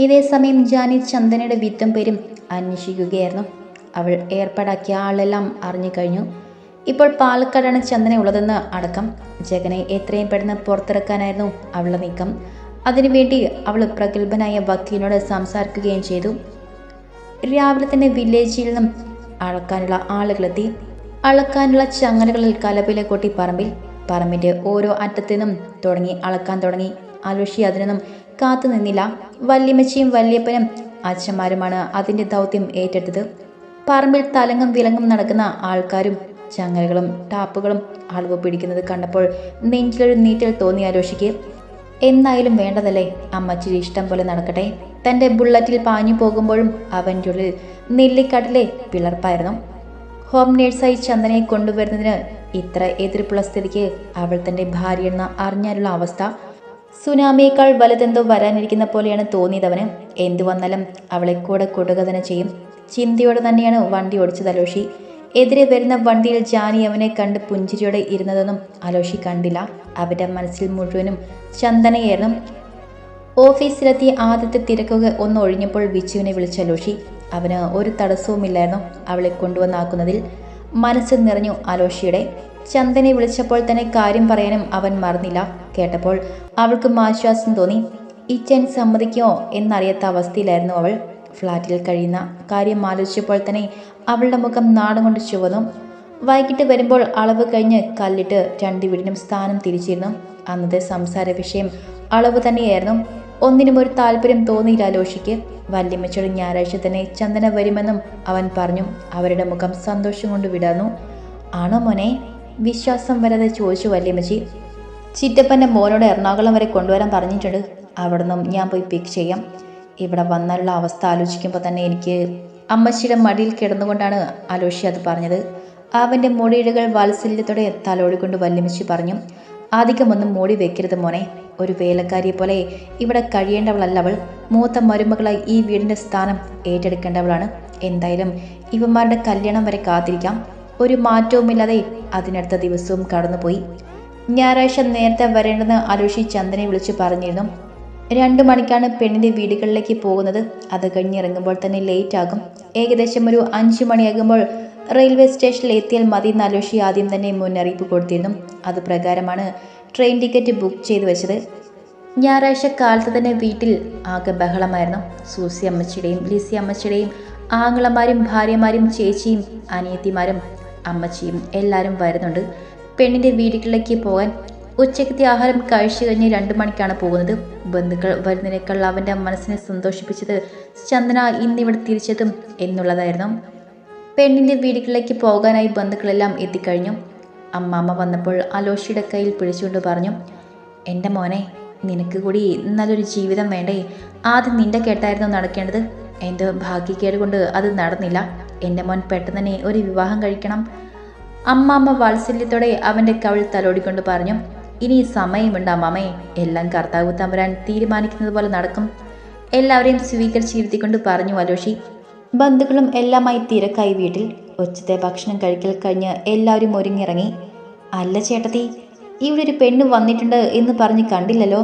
ഇതേ സമയം ജാനി ചന്ദനയുടെ വിത്തും പേരും അന്വേഷിക്കുകയായിരുന്നു. അവൾ ഏർപ്പാടാക്കിയ ആളെല്ലാം അറിഞ്ഞു കഴിഞ്ഞു. ഇപ്പോൾ പാലക്കാടാണ് ചന്ദന ഉള്ളതെന്ന് അടക്കം. ജഗനെ എത്രയും പെട്ടെന്ന് പുറത്തിറക്കാനായിരുന്നു അവളുടെ നീക്കം. അതിനുവേണ്ടി അവൾ പ്രഗത്ഭനായ വക്കീലിനോട് സംസാരിക്കുകയും ചെയ്തു. രാവിലെ തന്നെ വില്ലേജിൽ നിന്നും അളക്കാനുള്ള ആളുകളെത്തി. അളക്കാനുള്ള ചങ്ങലകളിൽ കലപിലെ കൊട്ടി പറമ്പിൽ. പറമ്പിന്റെ ഓരോ അറ്റത്തു നിന്നും തുടങ്ങി അളക്കാൻ തുടങ്ങി. അലുഷി കാത്തു നിന്നില്ല. വല്യമ്മച്ചിയും വല്യപ്പനും അച്ഛന്മാരുമാണ് അതിന്റെ ദൗത്യം ഏറ്റെടുത്തത്. പറമ്പിൽ തലങ്ങും വിലങ്ങും നടക്കുന്ന ആൾക്കാരും ചങ്ങലകളും ടാപ്പുകളും അളവ് പിടിക്കുന്നത് കണ്ടപ്പോൾ നെഞ്ചിലൊരു നീറ്റൽ തോന്നി ആരോഷിക്ക് എന്നായാലും വേണ്ടതല്ലേ? അമ്മച്ചിരി ഇഷ്ടം പോലെ നടക്കട്ടെ. തന്റെ ബുള്ളറ്റിൽ പാഞ്ഞു പോകുമ്പോഴും അവന്റെ ഉള്ളിൽ നെല്ലിക്കാട്ടിലെ പിളർപ്പായിരുന്നു. ഹോം നേഴ്സായി ചന്ദനയെ കൊണ്ടുവരുന്നതിന് ഇത്ര എതിർപ്പുള്ള സ്ഥിതിക്ക് അവൾ തന്റെ ഭാര്യ എന്ന അറിഞ്ഞാലുള്ള അവസ്ഥ സുനാമിയേക്കാൾ വലുതെന്തോ വരാനിരിക്കുന്ന പോലെയാണ് തോന്നിയതവന് എന്തു വന്നാലും അവളെ കൂടെ കൊടുക തന്നെ ചെയ്യും. ചിന്തയോടെ തന്നെയാണ് വണ്ടി ഓടിച്ചത് അലോഷി. എതിരെ വരുന്ന വണ്ടിയിൽ ജാനി അവനെ കണ്ട് പുഞ്ചിരിയോടെ ഇരുന്നതൊന്നും അലോഷി കണ്ടില്ല. അവരുടെ മനസ്സിൽ മുഴുവനും ചന്ദനയായിരുന്നു. ഓഫീസിലെത്തി ആദ്യത്തെ തിരക്കുക ഒന്ന് ഒഴിഞ്ഞപ്പോൾ വിച്ചുവിനെ വിളിച്ച അലോഷി. അവന് ഒരു തടസ്സവുമില്ലായിരുന്നു അവളെ കൊണ്ടുവന്നാക്കുന്നതിൽ. മനസ്സ് നിറഞ്ഞു അലോഷിയുടെ. ചന്ദനെ വിളിച്ചപ്പോൾ തന്നെ കാര്യം പറയാനും അവൻ മറന്നില്ല. കേട്ടപ്പോൾ അവൾക്കും ആശ്വാസം തോന്നി. ഇച്ചൻ സമ്മതിക്കുമോ എന്നറിയാത്ത അവസ്ഥയിലായിരുന്നു അവൾ. ഫ്ലാറ്റിൽ കഴിയുന്ന കാര്യം ആലോചിച്ചപ്പോൾ തന്നെ അവളുടെ മുഖം നാണം കൊണ്ട് ചുവന്നു. വൈകിട്ട് വരുമ്പോൾ അളവ് കഴിഞ്ഞ് കല്ലിട്ട് രണ്ടു വീടിനും സ്ഥാനം തിരിച്ചിരുന്നു. അന്നത്തെ സംസാര വിഷയം അളവ് തന്നെയായിരുന്നു. ഒന്നിനും ഒരു താല്പര്യം തോന്നിയില്ല ലോഷിക്ക് വല്യമ്മച്ചോട് ഞായറാഴ്ച തന്നെ ചന്ദന വരുമെന്നും അവൻ പറഞ്ഞു. അവരുടെ മുഖം സന്തോഷം കൊണ്ട് വിടർന്നു. ആണോ മോനെ? വിശ്വാസം വരാതെ ചോദിച്ചു വല്യമ്മച്ചി ചിറ്റപ്പന്റെ മോനോട് എറണാകുളം വരെ കൊണ്ടുവരാൻ പറഞ്ഞിട്ടുണ്ട്. അവിടെ നിന്നും ഞാൻ പോയി പിക്ക് ചെയ്യാം. ഇവിടെ വന്നുള്ള അവസ്ഥ ആലോചിക്കുമ്പോൾ തന്നെ എനിക്ക് അമ്മച്ചിയുടെ മടിയിൽ കിടന്നുകൊണ്ടാണ് അലോഷി അത് പറഞ്ഞത്. അവന്റെ മുടിയിഴകൾ വാത്സല്യത്തോടെ തലോടിക്കൊണ്ട് വല്യമ്മച്ചി പറഞ്ഞു അധികമൊന്നും മൂടി വെക്കരുത് മോനെ. ഒരു വേലക്കാരിയെ പോലെ ഇവിടെ കഴിയേണ്ടവളല്ല അവൾ. മൂത്ത മരുമകളായി ഈ വീടിന്റെ സ്ഥാനം ഏറ്റെടുക്കേണ്ടവളാണ്. എന്തായാലും ഇവന്മാരുടെ കല്യാണം വരെ കാത്തിരിക്കാം. ഒരു മാറ്റവുമില്ലാതെ അതിനടുത്ത ദിവസവും കടന്നുപോയി. ഞായറാഴ്ച നേരത്തെ വരേണ്ടെന്ന് അലോഷി ചന്ദനെ വിളിച്ചു പറഞ്ഞിരുന്നു. രണ്ടു മണിക്കാണ് പെണ്ണിന്റെ വീടുകളിലേക്ക് പോകുന്നത്. അത് കഴിഞ്ഞിറങ്ങുമ്പോൾ തന്നെ ലേറ്റ് ആകും. ഏകദേശം ഒരു അഞ്ചു മണിയാകുമ്പോൾ റെയിൽവേ സ്റ്റേഷനിൽ എത്തിയാൽ മതി എന്ന് അലോഷി ആദ്യം തന്നെ മുന്നറിയിപ്പ് കൊടുത്തിരുന്നു. അത് പ്രകാരമാണ് ട്രെയിൻ ടിക്കറ്റ് ബുക്ക് ചെയ്തു വെച്ചത്. ഞായറാഴ്ച കാലത്ത് തന്നെ വീട്ടിൽ ആകെ ബഹളമായിരുന്നു. സൂസി അമ്മച്ചിയുടെയും ലിസി അമ്മച്ചിയുടെയും ആങ്ങളമാരും ഭാര്യമാരും ചേച്ചിയും അനിയത്തിമാരും അമ്മച്ചിയും എല്ലാവരും വരുന്നുണ്ട്. പെണ്ണിന്റെ വീടുകളിലേക്ക് പോകാൻ ഉച്ചക്കത്തെ ആഹാരം കഴിച്ചു കഴിഞ്ഞ് രണ്ട് മണിക്കാണ് പോകുന്നത്. ബന്ധുക്കൾ വരുന്നതിനേക്കാൾ അവന്റെ മനസ്സിനെ സന്തോഷിപ്പിച്ചത് ചന്ദന ഇന്നിവിടെ തിരിച്ചതും എന്നുള്ളതായിരുന്നു. പെണ്ണിന്റെ വീടുകളിലേക്ക് പോകാനായി ബന്ധുക്കളെല്ലാം എത്തിക്കഴിഞ്ഞു. അമ്മാമ്മ വന്നപ്പോൾ അലോഷിയുടെ കയ്യിൽ പിടിച്ചുകൊണ്ട് പറഞ്ഞു എന്റെ മോനെ നിനക്ക് കൂടി നല്ലൊരു ജീവിതം വേണ്ടേ? ആദ്യം നിന്റെ കേട്ടായിരുന്നു നടക്കേണ്ടത്. എന്റെ ഭാഗ്യക്കേട് കൊണ്ട് അത് നടന്നില്ല. എന്റെ മോൻ പെട്ടെന്ന് തന്നെ ഒരു വിവാഹം കഴിക്കണം. അമ്മാമ്മ വാത്സല്യത്തോടെ അവന്റെ കവിൾ തലോടിക്കൊണ്ട് പറഞ്ഞു ഇനി സമയമുണ്ട് അമ്മാമേ എല്ലാം കർത്താവ് തമ്പുരാൻ തീരുമാനിക്കുന്നത് പോലെ നടക്കും. എല്ലാവരെയും സ്വീകരിച്ചിരുത്തിക്കൊണ്ട് പറഞ്ഞു അലോഷി ബന്ധുക്കളും എല്ലാമായി തിരക്കായി വീട്ടിൽ. ഉച്ചത്തെ ഭക്ഷണം കഴിക്കൽ കഴിഞ്ഞ് എല്ലാവരും ഒരുങ്ങിറങ്ങി അല്ല ചേട്ടത്തി ഇവിടെ ഒരു പെണ്ണ് വന്നിട്ടുണ്ട് എന്ന് പറഞ്ഞ് കണ്ടില്ലല്ലോ.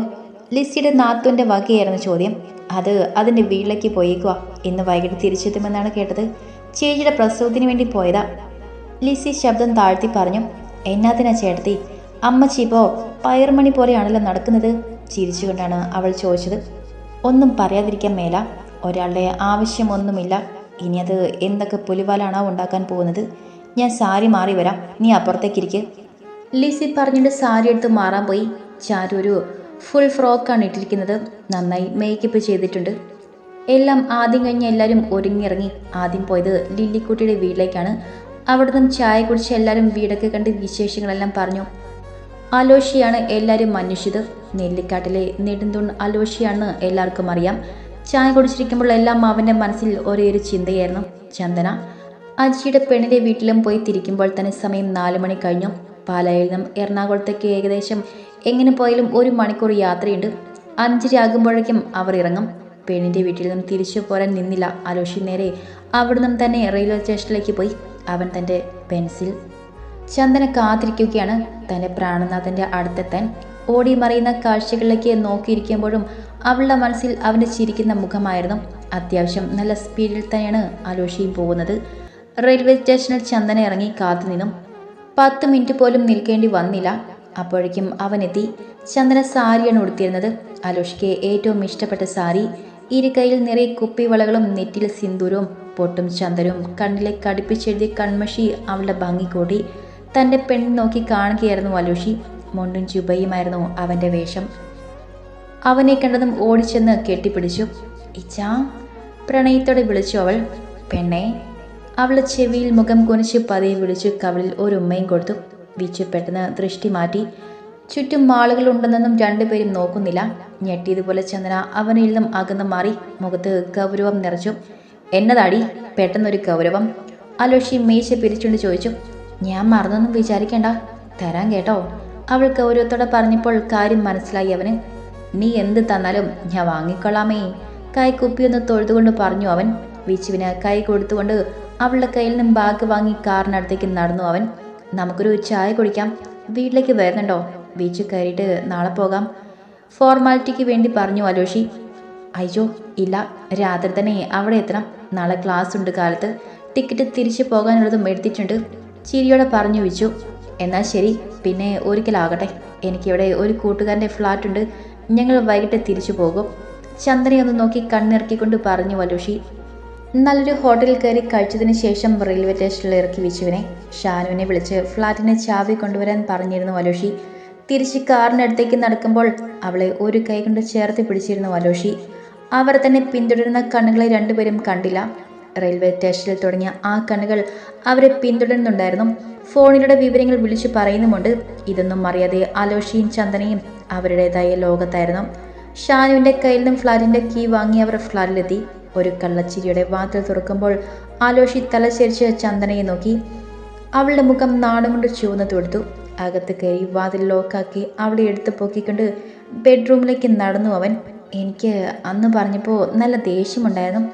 ലിസിയുടെ നാത്തുവിന്റെ വകയായിരുന്നു ചോദ്യം. അത് അതിന്റെ വീട്ടിലേക്ക് പോയേക്കുക ഇന്ന് വൈകിട്ട് തിരിച്ചെത്തുമെന്നാണ് കേട്ടത്. ചേച്ചിയുടെ പ്രസവത്തിന് വേണ്ടി പോയതാ. ലിസി ശബ്ദം താഴ്ത്തി പറഞ്ഞു എന്നാത്തിനാ ചേട്ടത്തി അമ്മച്ചി ഇപ്പോൾ പയർമണി പോലെയാണല്ലോ നടക്കുന്നത് ചിരിച്ചുകൊണ്ടാണ് അവൾ ചോദിച്ചത്. ഒന്നും പറയാതിരിക്കാൻ മേല ഒരാളുടെ ആവശ്യമൊന്നുമില്ല. ഇനി അത് എന്തൊക്കെ പുലിവാലാണോ ഉണ്ടാക്കാൻ പോകുന്നത്? ഞാൻ സാരി മാറി വരാം നീ അപ്പുറത്തേക്കിരിക്ക് ലിസി പറഞ്ഞിട്ട് സാരി എടുത്ത് മാറാൻ പോയി. ചാരു ഒരു ഫുൾ ഫ്രോക്കാണ് ഇട്ടിരിക്കുന്നത്. നന്നായി മേക്കപ്പ് ചെയ്തിട്ടുണ്ട്. എല്ലാം ആദ്യം കഴിഞ്ഞ് എല്ലാവരും ഒരുങ്ങിയിറങ്ങി. ആദ്യം പോയത് ലില്ലിക്കുട്ടിയുടെ വീട്ടിലേക്കാണ്. അവിടെ നിന്നും ചായ കുടിച്ച് എല്ലാവരും വീടൊക്കെ കണ്ട് വിശേഷങ്ങളെല്ലാം പറഞ്ഞു. അലോഷിയാണ് എല്ലാവരും അന്വേഷിച്ചത്. നെല്ലിക്കാട്ടിലെ നെടുന്തൂൺ അലോഷിയാണെന്ന് എല്ലാവർക്കും അറിയാം. ചായ കുടിച്ചിരിക്കുമ്പോൾ എല്ലാം അവന്റെ മനസ്സിൽ ഒരേ ഒരു ചിന്തയായിരുന്നു. ചന്ദന അജിയുടെ പെണ്ണിന്റെ വീട്ടിലും പോയി തിരിക്കുമ്പോൾ തന്നെ സമയം നാല് മണി കഴിഞ്ഞു. പാലായിൽ നിന്നും എറണാകുളത്തേക്ക് ഏകദേശം എങ്ങനെ പോയാലും ഒരു മണിക്കൂർ യാത്രയുണ്ട്. അഞ്ചര ആകുമ്പോഴേക്കും അവർ ഇറങ്ങും. പെണ്ണിന്റെ വീട്ടിൽ നിന്നും തിരിച്ചു പോരാൻ നിന്നില്ല. അലോഷി നേരെ അവിടെ നിന്നും തന്നെ റെയിൽവേ സ്റ്റേഷനിലേക്ക് പോയി. അവൻ തന്റെ പെൻസിൽ ചന്ദന കാത്തിരിക്കുകയാണ്. തന്റെ പ്രാണനാഥന്റെ അടുത്തെത്താൻ ഓടി മറിയുന്ന കാഴ്ചകളിലേക്ക് നോക്കിയിരിക്കുമ്പോഴും അവളുടെ മനസ്സിൽ അവന്റെ ചിരിക്കുന്ന മുഖമായിരുന്നു. അത്യാവശ്യം നല്ല സ്പീഡിൽ തന്നെയാണ് അലോഷിയും പോകുന്നത്. റെയിൽവേ സ്റ്റേഷനിൽ ചന്ദന ഇറങ്ങി കാത്തുനിന്നും പത്ത് മിനിറ്റ് പോലും നിൽക്കേണ്ടി വന്നില്ല. അപ്പോഴേക്കും അവനെത്തി ചന്ദന സാരിയാണ് ഉടുത്തിരുന്നത്. അലോഷിക്ക് ഏറ്റവും ഇഷ്ടപ്പെട്ട സാരി ഇരു കൈയിൽ നിറയെ കുപ്പിവളകളും നെറ്റിൽ സിന്ദൂരവും പൊട്ടും ചന്ദനവും കണ്ണിലെ കടുപ്പിച്ചെഴുതിയ കൺമഷി അവളുടെ ഭംഗി കൂടി. തന്റെ പെണ്ണ് നോക്കി കാണുകയായിരുന്നു അലൂഷി മുണ്ടും ചുബയുമായിരുന്നു അവന്റെ വേഷം. അവനെ കണ്ടതും ഓടിച്ചെന്ന് കെട്ടിപ്പിടിച്ചു. ഇച്ചാ പ്രണയത്തോടെ വിളിച്ചു അവൾ. പെണ്ണെ അവളെ ചെവിയിൽ മുഖം കുനിച്ച് പതിയെ വിളിച്ചു കവളിൽ ഒരു ഉമ്മയും കൊടുത്തു. വിച്ചു പെട്ടെന്ന് ദൃഷ്ടി മാറ്റി. ചുറ്റും ആളുകളുണ്ടെന്നൊന്നും രണ്ടുപേരും നോക്കുന്നില്ല. ഞെട്ടിയതുപോലെ ചന്ദന അവനിൽ നിന്നും അകന്നു മാറി മുഖത്ത് ഗൗരവം നിറച്ചു. എന്നതാടി? പെട്ടെന്നൊരു ഗൗരവം? അലോഷി മേശ പിരിച്ചുകൊണ്ട് ചോദിച്ചു. ഞാൻ മറന്നൊന്നും വിചാരിക്കേണ്ട. തരാൻ കേട്ടോ. അവൾ ഗൗരവത്തോടെ പറഞ്ഞപ്പോൾ കാര്യം മനസ്സിലായി അവന്. നീ എന്ത് തന്നാലും ഞാൻ വാങ്ങിക്കൊള്ളാമേ. കൈ കുപ്പിയൊന്ന് തൊഴുതുകൊണ്ട് പറഞ്ഞു അവൻ. വിച്ചുവിന് കൈ കൊടുത്തുകൊണ്ട് അവളുടെ കയ്യിൽ നിന്നും ബാഗ് വാങ്ങി കാറിനടുത്തേക്ക് നടന്നു അവൻ. നമുക്കൊരു ചായ കുടിക്കാം. വീട്ടിലേക്ക് വരുന്നുണ്ടോ? ബീച്ച് കയറിയിട്ട് നാളെ പോകാം. ഫോർമാലിറ്റിക്ക് വേണ്ടി പറഞ്ഞു അലോഷി. അയ്യോ ഇല്ല രാത്രി തന്നെ അവിടെ എത്തണം. നാളെ ക്ലാസ് ഉണ്ട് കാലത്ത്. ടിക്കറ്റ് തിരിച്ചു പോകാനുള്ളതും എടുത്തിട്ടുണ്ട്. ചിരിയോടെ പറഞ്ഞു വെച്ചു എന്നാൽ ശരി പിന്നെ ഒരിക്കലാകട്ടെ. എനിക്കിവിടെ ഒരു കൂട്ടുകാരന്റെ ഫ്ലാറ്റുണ്ട് ഞങ്ങൾ വൈകിട്ട് തിരിച്ചു പോകും. ചന്ദ്രനെ ഒന്ന് നോക്കി കണ്ണിറക്കിക്കൊണ്ട് പറഞ്ഞു വലുഷി നല്ലൊരു ഹോട്ടലിൽ കയറി കഴിച്ചതിന് ശേഷം റെയിൽവേ സ്റ്റേഷനിൽ ഇറക്കി വെച്ചുവിനെ. ഷാനുവിനെ വിളിച്ച് ഫ്ലാറ്റിനെ ചാവി കൊണ്ടുവരാൻ പറഞ്ഞിരുന്നു വലോഷി തിരിച്ച് കാറിനടുത്തേക്ക് നടക്കുമ്പോൾ അവളെ ഒരു കൈ കൊണ്ട് ചേർത്ത് പിടിച്ചിരുന്നു അലോഷി. അവർ തന്നെ പിന്തുടരുന്ന കണ്ണുകളെ രണ്ടുപേരും കണ്ടില്ല. റെയിൽവേ സ്റ്റേഷനിൽ തുടങ്ങിയ ആ കണ്ണുകൾ അവരെ പിന്തുടരുന്നുണ്ടായിരുന്നു. ഫോണിലൂടെ വിവരങ്ങൾ വിളിച്ചു പറയുന്നുമുണ്ട്. ഇതൊന്നും അറിയാതെ അലോഷിയും ചന്ദനയും അവരുടേതായ ലോകത്തായിരുന്നു. ഷാനുവിന്റെ കയ്യിൽ നിന്നും ഫ്ലാറ്റിന്റെ കീ വാങ്ങി അവർ ഫ്ലാറ്റിലെത്തി. ഒരു കള്ളച്ചിരിയുടെ വാതിൽ തുറക്കുമ്പോൾ ആലോഷി തലചരിച്ച് ചന്ദനയെ നോക്കി. അവളുടെ മുഖം നാണം കൊണ്ട് ചുവന്ന് തൊടുത്തു അകത്ത് കയറി വാതിൽ ലോക്കാക്കി അവളെ എടുത്ത് പൊക്കിക്കൊണ്ട് ബെഡ്റൂമിലേക്ക് നടന്നു അവൻ. എനിക്ക് അന്ന് പറഞ്ഞപ്പോൾ നല്ല ദേഷ്യമുണ്ടായിരുന്നു.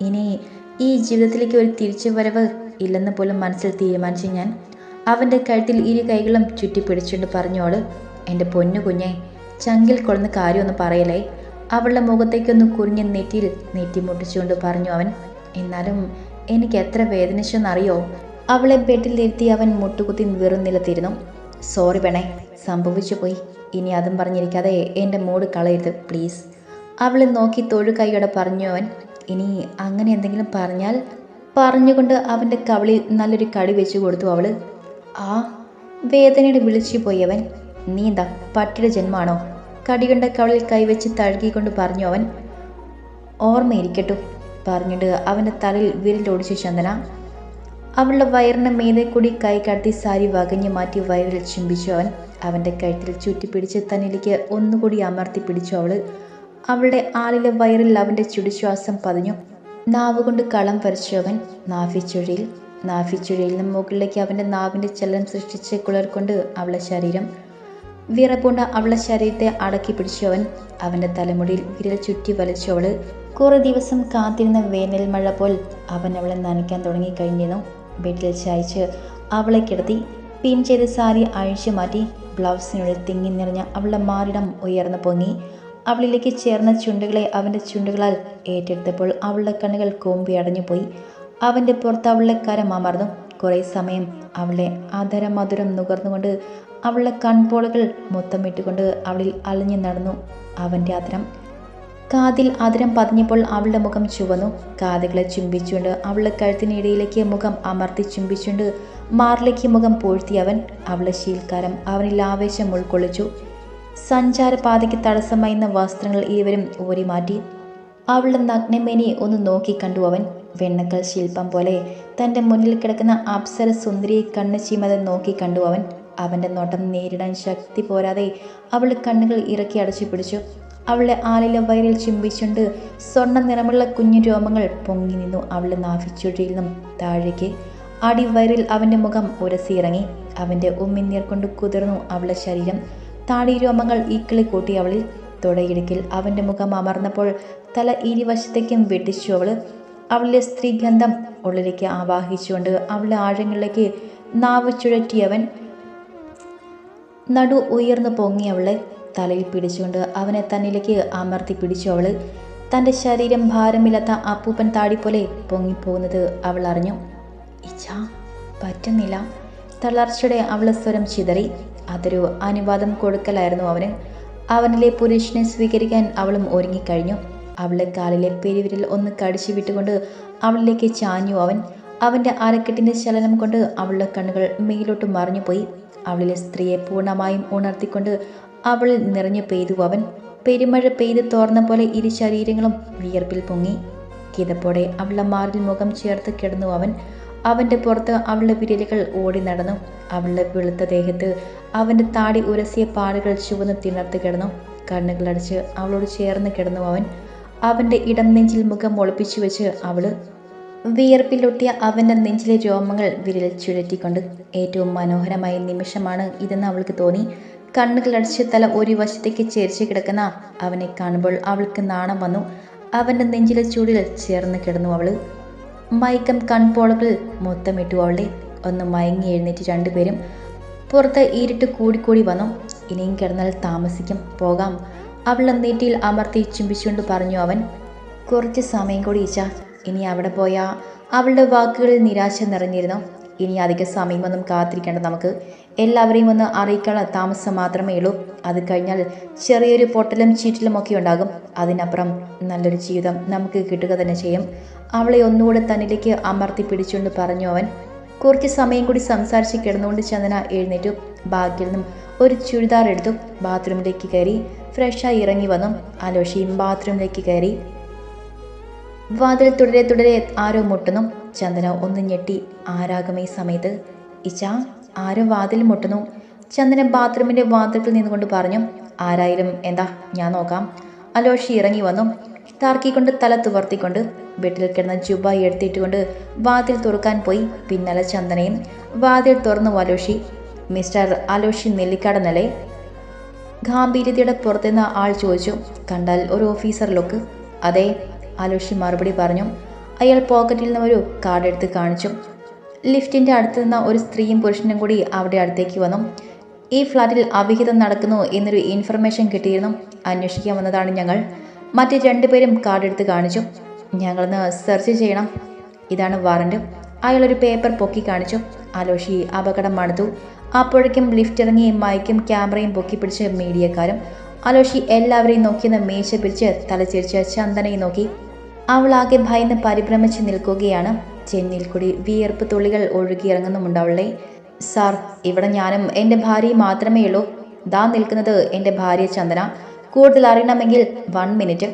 ഇനി ഈ ജീവിതത്തിലേക്ക് ഒരു തിരിച്ചു വരവ് ഇല്ലെന്ന് പോലും മനസ്സിൽ തീരുമാനിച്ചു ഞാൻ. അവന്റെ കഴുത്തിൽ ഇരു കൈകളും ചുറ്റി പിടിച്ചുകൊണ്ട് പറഞ്ഞോൾ എന്റെ പൊന്നു കുഞ്ഞെ ചങ്കിൽ കൊള്ളുന്ന കാര്യമൊന്നും പറയലേ അവളുടെ മുഖത്തേക്കൊന്ന് കുറിഞ്ഞ് നെറ്റിയിൽ നെറ്റി മുട്ടിച്ചുകൊണ്ട് പറഞ്ഞു അവൻ എന്നാലും എനിക്ക് എത്ര വേദനിച്ചെന്നറിയോ അവളെ ബെഡിലിരുത്തി അവൻ മുട്ടുകുത്തി വെറും നിലത്തിരുന്നു. സോറി പെണേ സംഭവിച്ചു പോയി. ഇനി അതും പറഞ്ഞിരിക്കാതെ എന്റെ മൂഡ് കളയരുത് പ്ലീസ് അവളെ നോക്കി തൊഴു കൈയോടെ പറഞ്ഞു അവൻ ഇനി അങ്ങനെ എന്തെങ്കിലും പറഞ്ഞാൽ? പറഞ്ഞുകൊണ്ട് അവന്റെ കവളിൽ നല്ലൊരു കടി വെച്ചു കൊടുത്തു അവൾ ആ വേദനയുടെ വിളിച്ചു പോയി അവൻ നീ എന്താ പട്ടിയുടെ ജന്മാണോ കടികൊണ്ട കവളിൽ കൈവച്ച് തഴുകിക്കൊണ്ട് പറഞ്ഞു അവൻ ഓർമ്മയിരിക്കട്ടു പറഞ്ഞിട്ട് അവന്റെ തലയിൽ വിരലോടിച്ചു ചന്ദന. അവളുടെ വയറിന് മീതെ കൂടി കൈ കടത്തി സാരി വകഞ്ഞു മാറ്റി വയറിൽ ചുംബിച്ചു അവൻ. അവന്റെ കഴുത്തിൽ ചുറ്റിപ്പിടിച്ച് തന്നിലേക്ക് ഒന്നുകൂടി അമർത്തി പിടിച്ചു അവൾ അവളുടെ ആളിലെ വയറിൽ അവന്റെ ചുടിശ്വാസം പതിഞ്ഞു. നാവുകൊണ്ട് കളം വരച്ചു അവൻ. നാഫിച്ചുഴയിൽ നാഫിച്ചുഴയിൽ നിന്ന് മുകളിലേക്ക് അവന്റെ നാവിന്റെ ചലനം സൃഷ്ടിച്ച് കുളർക്കൊണ്ട് അവളെ ശരീരം. വിറപൂണ്ട അവളെ ശരീരത്തെ അടക്കി പിടിച്ചു അവൻ. അവന്റെ തലമുടിയിൽ വിരൽ ചുറ്റി വലിച്ചു അവൾ കുറേ ദിവസം കാത്തിരുന്ന വേനൽ മഴ പോൽ അവൻ അവളെ നനയ്ക്കാൻ തുടങ്ങി കഴിഞ്ഞിരുന്നു. ബെഡിൽ ചായച്ച് അവളെ കിടത്തി പിൻ ചെയ്ത സാരി അഴിച്ചു മാറ്റി ബ്ലൗസിനുള്ളിൽ തിങ്ങി നിറഞ്ഞ അവളുടെ മാറിടം ഉയർന്നു പൊങ്ങി. അവളിലേക്ക് ചേർന്ന ചുണ്ടുകളെ അവന്റെ ചുണ്ടുകളാൽ ഏറ്റെടുത്തപ്പോൾ അവളുടെ കണ്ണുകൾ കോമ്പി അടഞ്ഞുപോയി. അവന്റെ പുറത്ത് അവളുടെ കരം അമർന്നു. കുറേ സമയം അവളെ അധര മധുരം നുകർന്നുകൊണ്ട് അവളുടെ കൺപോളകൾ മുത്തമിട്ടുകൊണ്ട് അവളിൽ അലഞ്ഞു നടന്നു. അവന്റെ അതിരം കാതിൽ ആദരം പതിഞ്ഞപ്പോൾ അവളുടെ മുഖം ചുവന്നു. കാതുകളെ ചുംബിച്ചുകൊണ്ട് അവളുടെ കഴുത്തിനിടയിലേക്ക് മുഖം അമർത്തി ചുംബിച്ചുകൊണ്ട് മാറിലേക്ക് മുഖം പൂഴ്ത്തി അവൻ അവളുടെ ശീൽക്കാരം അവനിൽ ആവേശം ഉൾക്കൊള്ളിച്ചു. സഞ്ചാരപാതയ്ക്ക് തടസ്സമായിരുന്ന വസ്ത്രങ്ങൾ ഇരുവരും ഊരി മാറ്റി അവളുടെ നഗ്നമേനി ഒന്ന് നോക്കി കണ്ടു അവൻ. വെണ്ണക്കൽ ശില്പം പോലെ തന്റെ മുന്നിൽ കിടക്കുന്ന അപ്സര സുന്ദരിയെ കണ്ണ് ചീമതെ നോക്കി കണ്ടു അവൻ. അവന്റെ നോട്ടം നേരിടാൻ ശക്തി പോരാതെ അവൾ കണ്ണുകൾ ഇറക്കി അടച്ചു പിടിച്ചു. അവളുടെ ആലിലെ വയറിൽ ചുംബിച്ചുകൊണ്ട് സ്വർണ നിറമുള്ള കുഞ്ഞു രോമങ്ങൾ പൊങ്ങി നിന്നു. അവളുടെ നാഭിച്ചുഴിയിൽ നിന്നും താഴേക്ക് അടിവയറിൽ അവന്റെ മുഖം ഉരസിയിറങ്ങി. അവന്റെ ഉമ്മിനീർ കൊണ്ട് കുതിർന്നു അവളുടെ ശരീരം. താടി രോമങ്ങൾ ഈക്കിളി കൂട്ടി അവളിൽ തുടയിടുക്കിൽ അവന്റെ മുഖം അമർന്നപ്പോൾ തല ഇരുവശത്തേക്കും വെട്ടിച്ചു അവൾ അവളിലെ സ്ത്രീഗന്ധം ഉള്ളിലേക്ക് ആവാഹിച്ചുകൊണ്ട് അവളുടെ ആഴങ്ങളിലേക്ക് നാവ് ചുഴറ്റിയവൻ നടു ഉയർന്നു പൊങ്ങി അവളെ. തലയിൽ പിടിച്ചുകൊണ്ട് അവനെ തന്നിലേക്ക് അമർത്തി പിടിച്ചു അവൾ. തന്റെ ശരീരം ഭാരമില്ലാത്ത അപ്പൂപ്പൻ താടി പോലെ പൊങ്ങിപ്പോകുന്നത് അവൾ അറിഞ്ഞു. ഇച്ഛാ പറ്റുന്നില്ല. തളർച്ചയുടെ അവളെ സ്വരം ചിതറി. അതൊരു അനുവാദം കൊടുക്കലായിരുന്നു അവന്. അവനിലെ പുരുഷനെ സ്വീകരിക്കാൻ അവളും ഒരുങ്ങിക്കഴിഞ്ഞു. അവളെ കാലിലെ പെരുവിരൽ ഒന്ന് കടിച്ചു വിട്ടുകൊണ്ട് അവളിലേക്ക് ചാഞ്ഞു അവൻ. അവന്റെ അരക്കെട്ടിന്റെ ചലനം കൊണ്ട് അവളുടെ കണ്ണുകൾ മേലോട്ട് മറിഞ്ഞുപോയി. അവളിലെ സ്ത്രീയെ പൂർണമായും ഉണർത്തിക്കൊണ്ട് അവളിൽ നിറഞ്ഞു പെയ്തു അവൻ. പെരുമഴ പെയ്ത് തോർന്ന പോലെ ഇരു ശരീരങ്ങളും വിയർപ്പിൽ പൊങ്ങി. കിതപ്പോടെ അവളുടെ മാറിൽ മുഖം ചേർത്ത് കിടന്നു അവൻ. അവന്റെ പുറത്ത് അവളുടെ വിരലുകൾ ഓടി നടന്നു. അവളുടെ വെളുത്ത ദേഹത്ത് അവന്റെ താടി ഉരസിയ പാടുകൾ ചുവന്ന് തിണർത്ത് കിടന്നു. കണ്ണുകളടച്ച് അവളോട് ചേർന്ന് കിടന്നു അവൻ. അവന്റെ ഇടം നെഞ്ചിൽ മുഖം ഒളിപ്പിച്ചു വെച്ച് അവൾ വിയർപ്പിലൊട്ടിയ അവന്റെ നെഞ്ചിലെ രോമങ്ങൾ വിരൽ ചുഴറ്റിക്കൊണ്ട്. ഏറ്റവും മനോഹരമായ നിമിഷമാണ് ഇതെന്ന് അവൾക്ക് തോന്നി. കണ്ണുകളടച്ച് തല ഒരു വശത്തേക്ക് ചേർച്ച് കിടക്കുന്ന അവനെ കാണുമ്പോൾ അവൾക്ക് നാണം വന്നു. അവന്റെ നെഞ്ചിലെ ചൂടിൽ ചേർന്ന് കിടന്നു അവൾ മയക്കം കൺപോളകൾ മൊത്തമിട്ടു അവളെ. ഒന്ന് മയങ്ങി എഴുന്നേറ്റ് രണ്ടുപേരും പുറത്ത് ഇരുട്ട് കൂടിക്കൂടി വന്നു. ഇനിയും കിടന്നാൽ താമസിക്കും. പോകാം. അവളുടെ നെറ്റിയിൽ അമർത്തി ചുംബിച്ചുകൊണ്ട് പറഞ്ഞു അവൻ. കുറച്ച് സമയം കൂടി ഇച്ച ഇനി അവിടെ പോയാൽ അവളുടെ വാക്കുകളിൽ നിരാശ നിറഞ്ഞിരുന്നു. ഇനി അധിക സമയമൊന്നും കാത്തിരിക്കേണ്ട. നമുക്ക് എല്ലാവരെയും ഒന്ന് അറിയിക്കാനുള്ള താമസം മാത്രമേ ഉള്ളൂ. അത് കഴിഞ്ഞാൽ ചെറിയൊരു പൊട്ടലും ചീറ്റലും ഒക്കെ ഉണ്ടാകും. അതിനപ്പുറം നല്ലൊരു ജീവിതം നമുക്ക് കിട്ടുക തന്നെ ചെയ്യും. അവളെ ഒന്നുകൂടെ തന്നിലേക്ക് അമർത്തി പിടിച്ചുകൊണ്ട് പറഞ്ഞു അവൻ. കുറച്ച് സമയം കൂടി സംസാരിച്ച് കിടന്നുകൊണ്ട് ചന്ദന എഴുന്നേറ്റു. ബാഗിൽ നിന്നും ഒരു ചുരിദാർ എടുത്തു. ബാത്റൂമിലേക്ക് കയറി ഫ്രഷായി ഇറങ്ങി വന്നു. അലോഷിയും ബാത്റൂമിലേക്ക് കയറി. വാതിൽ തുടരെ തുടരെ ആരോ മുട്ടുന്നു. ചന്ദന ഒന്ന് ഞെട്ടി ആരാകും സമയത്ത്? ഇച്ച ആരും വാതിൽ മുട്ടുന്നു. ചന്ദന ബാത്റൂമിന്റെ വാതിൽക്കിൽ നിന്നുകൊണ്ട് പറഞ്ഞു ആരായാലും എന്താ ഞാൻ നോക്കാം. അലോഷി ഇറങ്ങി വന്നു. താർക്കിക്കൊണ്ട് തല തുവർത്തിക്കൊണ്ട് വീട്ടിൽ കിടന്ന ജുബ എടുത്തിട്ടുകൊണ്ട് വാതിൽ തുറക്കാൻ പോയി. പിന്നാലെ ചന്ദനയും വാതിൽ തുറന്നു അലോഷി. മിസ്റ്റർ അലോഷി നെല്ലിക്കടന്നല്ലേ ഗാംഭീര്യതയുടെ പുറത്തുനിന്ന് ആൾ ചോദിച്ചു. കണ്ടാൽ ഒരു ഓഫീസർ ലുക്ക്. അതെ അലോഷി മറുപടി പറഞ്ഞു. അയാൾ പോക്കറ്റിൽ നിന്ന് ഒരു കാർഡ് എടുത്ത് കാണിച്ചു. ലിഫ്റ്റിന്റെ അടുത്ത് നിന്ന ഒരു സ്ത്രീയും പുരുഷനും കൂടി അവിടെ അടുത്തേക്ക് വന്നു. ഈ ഫ്ലാറ്റിൽ അവിഹിതം നടക്കുന്നു എന്നൊരു ഇൻഫർമേഷൻ കിട്ടിയിരുന്നു. അന്വേഷിക്കാൻ വന്നതാണ് ഞങ്ങൾ. മറ്റ് രണ്ടുപേരും കാർഡ് എടുത്ത് കാണിച്ചു. ഞങ്ങളൊന്ന് സെർച്ച് ചെയ്യണം. ഇതാണ് വാറണ്ട് അയാളൊരു പേപ്പർ പൊക്കി കാണിച്ചു. അലോഷി അപകടം മണത്തു അപ്പോഴേക്കും ലിഫ്റ്റ് ഇറങ്ങി മൈക്കും ക്യാമറയും പൊക്കി പിടിച്ച് മീഡിയക്കാരും അലോഷി എല്ലാവരെയും നോക്കിയെന്ന് മേശ പിടിച്ച് തലച്ചിരിച്ച് ചന്ദനയും നോക്കി. അവളാകെ ഭയന്ന് പരിഭ്രമിച്ച് നിൽക്കുകയാണ്. ചെന്നിയിൽ കൂടി വിയർപ്പ് തുള്ളികൾ ഒഴുകിയിറങ്ങുന്നുമുണ്ട് അവളെ സാർ ഇവിടെ ഞാനും എന്റെ ഭാര്യയും മാത്രമേ ഉള്ളൂ. ദാ നിൽക്കുന്നത് എന്റെ ഭാര്യ ചന്ദന. കൂടുതൽ അറിയണമെങ്കിൽ വൺ മിനിറ്റ്.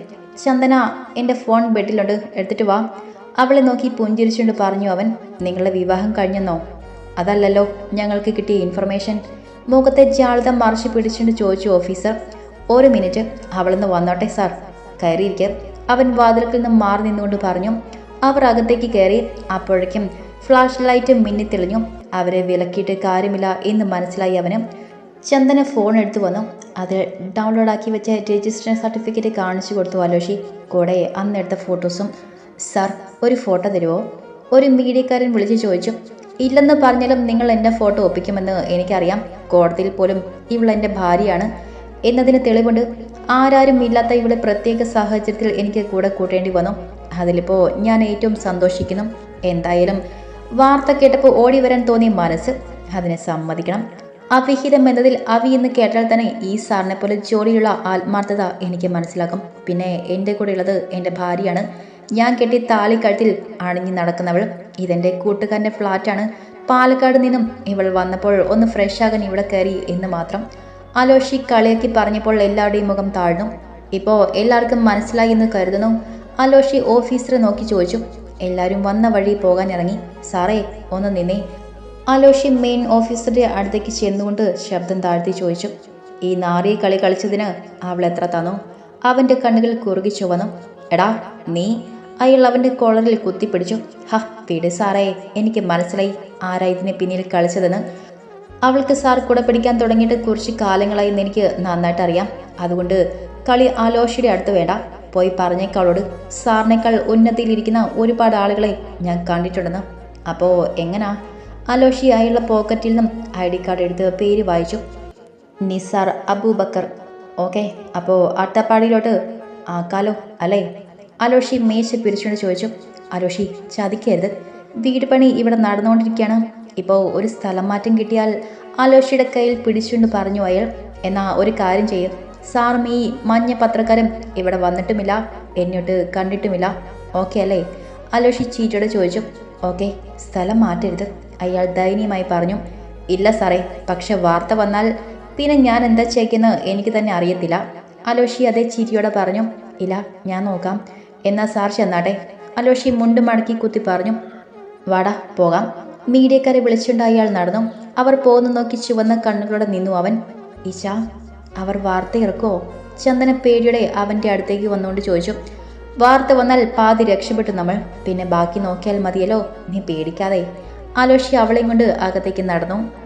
ചന്ദന എന്റെ ഫോൺ ബെഡിലുണ്ട്. എടുത്തിട്ട് വാ. അവളെ നോക്കി പുഞ്ചിരിച്ചുകൊണ്ട് പറഞ്ഞു അവൻ നിങ്ങളുടെ വിവാഹം കഴിഞ്ഞെന്നോ? അതല്ലല്ലോ ഞങ്ങൾക്ക് കിട്ടിയ ഇൻഫർമേഷൻ. മുഖത്തെ ജാളിതം മറിച്ച് പിടിച്ചുകൊണ്ട് ചോദിച്ചു ഓഫീസർ ഒരു മിനിറ്റ് അവളൊന്ന് വന്നോട്ടെ സാർ. കയറിയിരിക്കുക അവൻ വാതിൽക്കിൽ നിന്നും മാറി നിന്നുകൊണ്ട് പറഞ്ഞു അവർ അകത്തേക്ക് കയറി അപ്പോഴേക്കും ഫ്ലാഷ് ലൈറ്റ് മിന്നിത്തെളിഞ്ഞു അവരെ വിലക്കിയിട്ട് കാര്യമില്ല എന്ന് മനസ്സിലായി അവന്. ചന്ദന ഫോൺ എടുത്തു വന്നു. അത് ഡൗൺലോഡ് ആക്കി വെച്ച രജിസ്ട്രേഷൻ സർട്ടിഫിക്കറ്റ് കാണിച്ചു കൊടുത്തു അലോഷി. കൂടെ അന്നെടുത്ത ഫോട്ടോസും സാർ ഒരു ഫോട്ടോ തരുമോ ഒരു മീഡിയക്കാരൻ വിളിച്ച് ചോദിച്ചു. ഇല്ലെന്ന് പറഞ്ഞാലും നിങ്ങൾ എന്റെ ഫോട്ടോ ഒപ്പിക്കുമെന്ന് എനിക്കറിയാം. കോടതിയിൽ പോലും ഇവൾ എന്റെ ഭാര്യയാണ്. എന്നതിന് തെളിവുണ്ട്. ആരാരും ഇല്ലാത്ത ഇവിടെ പ്രത്യേക സാഹചര്യത്തിൽ എനിക്ക് കൂടെ കൂട്ടേണ്ടി വന്നു. അതിലിപ്പോൾ ഞാൻ ഏറ്റവും സന്തോഷിക്കുന്നു. എന്തായാലും വാർത്ത കേട്ടപ്പോൾ ഓടി വരാൻ തോന്നിയ മനസ്സ് അതിനെ സമ്മതിക്കണം. അവിഹിതം എന്നതിൽ അവി എന്ന് കേട്ടാൽ തന്നെ ഈ സാറിനെ പോലെ ജോലിയുള്ള ആത്മാർത്ഥത എനിക്ക് മനസ്സിലാക്കും. പിന്നെ എന്റെ കൂടെ ഉള്ളത് എന്റെ ഭാര്യയാണ്. ഞാൻ കെട്ടി താലിക്കഴുത്തിൽ അണിഞ്ഞു നടക്കുന്നവൾ. ഇതെന്റെ കൂട്ടുകാരന്റെ ഫ്ലാറ്റാണ്. പാലക്കാട് നിന്നും ഇവൾ വന്നപ്പോൾ ഒന്ന് ഫ്രഷ് ആകാൻ ഇവിടെ കയറി എന്ന് മാത്രം. അലോഷി കളിയാക്കി പറഞ്ഞപ്പോൾ എല്ലാവരുടെയും മുഖം താഴ്ന്നു. ഇപ്പോൾ എല്ലാവർക്കും മനസ്സിലായി എന്ന് കരുതുന്നു. അലോഷി ഓഫീസറെ നോക്കി ചോദിച്ചു. എല്ലാവരും വന്ന വഴി പോകാൻ ഇറങ്ങി. സാറേ ഒന്ന് നിന്നേ. അലോഷി മെയിൻ ഓഫീസറുടെ അടുത്തേക്ക് ചെന്നുകൊണ്ട് ശബ്ദം താഴ്ത്തി ചോദിച്ചു. ഈ നാറിയ കളി കളിച്ചതിന് അവൾ എത്ര തന്നു? അവന്റെ കണ്ണുകൾ കുറുകി ചുവന്നു. എടാ നീ? അയാൾ അവന്റെ കോളറിൽ കുത്തിപ്പിടിച്ചു. ഹ പിടി സാറേ എനിക്ക് മനസ്സിലായി. ആരാ ഇതിനെ പിന്നിൽ കളിച്ചതെന്ന്? അവൾക്ക് സാർ കൂടെ പിടിക്കാൻ തുടങ്ങിയിട്ട് കുറച്ച് കാലങ്ങളായി എന്ന് എനിക്ക് നന്നായിട്ട് അറിയാം അതുകൊണ്ട് കളി ആലോഷിയുടെ അടുത്ത് വേണ്ട. പോയി പറഞ്ഞേക്കാളോട് സാറിനേക്കാൾ ഉന്നതിയിലിരിക്കുന്ന ഒരുപാട് ആളുകളെ ഞാൻ കണ്ടിട്ടുണ്ടെന്ന്. അപ്പോൾ എങ്ങനാ? അലോഷി അയാളുടെ പോക്കറ്റിൽ നിന്നും ഐ ഡി കാർഡ് എടുത്ത് പേര് വായിച്ചു. നിസാർ അബൂബക്കർ. ഓക്കെ അപ്പോൾ അട്ടപ്പാടിയിലോട്ട് ആക്കാലോ അല്ലേ? അലോഷി മേശ പിരിച്ചുകൊണ്ട് ചോദിച്ചു. അലോഷി ചതിക്കരുത്. വീട് പണി ഇവിടെ നടന്നുകൊണ്ടിരിക്കുകയാണ്. ഇപ്പോൾ ഒരു സ്ഥലം മാറ്റം കിട്ടിയാൽ ആലോഷിയുടെ കയ്യിൽ പിടിച്ചുകൊണ്ട് പറഞ്ഞു അയാൾ എന്നാ ഒരു കാര്യം ചെയ്യും. സാറും ഈ മഞ്ഞ പത്രക്കാരൻ ഇവിടെ വന്നിട്ടുമില്ല എന്നോട്ട് കണ്ടിട്ടുമില്ല. ഓക്കെ അല്ലേ? അലോഷി ചീറ്റോടെ ചോദിച്ചു ഓക്കെ സ്ഥലം മാറ്റരുത് അയാൾ ദയനീയമായി പറഞ്ഞു. ഇല്ല സാറേ പക്ഷെ വാർത്ത വന്നാൽ പിന്നെ ഞാൻ എന്താ ചെയ്യുന്നത് എനിക്ക് തന്നെ അറിയത്തില്ല. അലോഷി അതേ ചിരിയോടെ പറഞ്ഞു ഇല്ല ഞാൻ നോക്കാം. എന്നാൽ സാർ ചെന്നാട്ടെ. അലോഷി മുണ്ട് മടക്കി കുത്തി പറഞ്ഞു വാടാ പോകാം. മീഡിയക്കാരെ വിളിച്ചുകൊണ്ട് അയാൾ നടന്നു. അവർ പോകുന്നു നോക്കി ചുവന്ന കണ്ണുകളോടെ നിന്നു അവൻ. ഈശ അവർ വാർത്ത ഇറക്കുമോ ചന്ദന പേടിയുടെ അവന്റെ അടുത്തേക്ക് വന്നുകൊണ്ട് ചോദിച്ചു. വാർത്ത വന്നാൽ പാതി രക്ഷപ്പെട്ടു നമ്മൾ. പിന്നെ ബാക്കി നോക്കിയാൽ മതിയല്ലോ? നീ പേടിക്കാതെ. ആലോഷി അവളെയും കൊണ്ട് അകത്തേക്ക് നടന്നു.